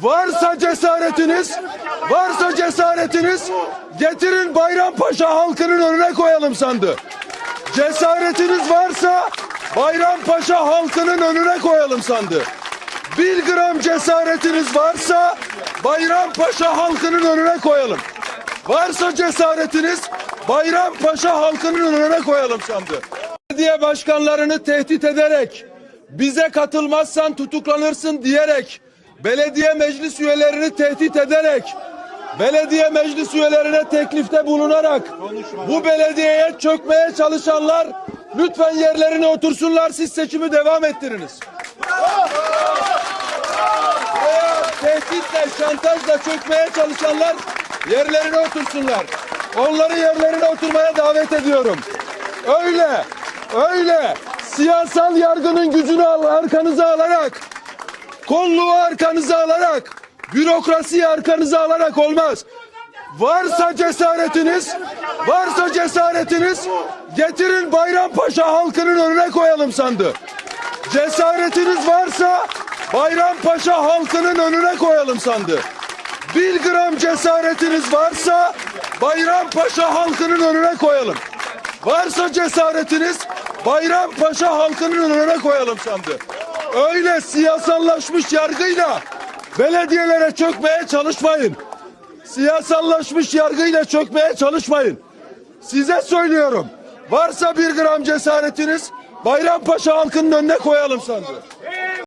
Varsa cesaretiniz, varsa cesaretiniz getirin Bayrampaşa halkının önüne koyalım sandı. Cesaretiniz varsa Bayrampaşa halkının önüne koyalım sandı. Bir gram cesaretiniz varsa Bayrampaşa halkının önüne koyalım. Varsa cesaretiniz Bayrampaşa halkının önüne koyalım sandı. Belediye başkanlarını tehdit ederek bize katılmazsan tutuklanırsın diyerek belediye meclis üyelerini tehdit ederek belediye meclis üyelerine teklifte bulunarak bu belediyeye çökmeye çalışanlar lütfen yerlerine otursunlar siz seçimi devam ettiriniz. Veya tehditle, şantajla çökmeye çalışanlar yerlerine otursunlar. Onları yerlerine oturmaya davet ediyorum. Öyle, öyle siyasal yargının gücünü al, arkanıza alarak, kolluğu arkanıza alarak, bürokrasiyi arkanıza alarak olmaz. Varsa cesaretiniz, varsa cesaretiniz getirin Bayrampaşa halkının önüne koyalım sandı. Cesaretiniz varsa Bayrampaşa halkının önüne koyalım sandı. Bir gram cesaretiniz varsa Bayrampaşa halkının önüne koyalım. Varsa cesaretiniz Bayrampaşa halkının önüne koyalım sandı. Öyle siyasallaşmış yargıyla belediyelere çökmeye çalışmayın. Siyasallaşmış yargıyla çökmeye çalışmayın. Size söylüyorum. Varsa bir gram cesaretiniz Bayrampaşa halkının önüne koyalım sandı.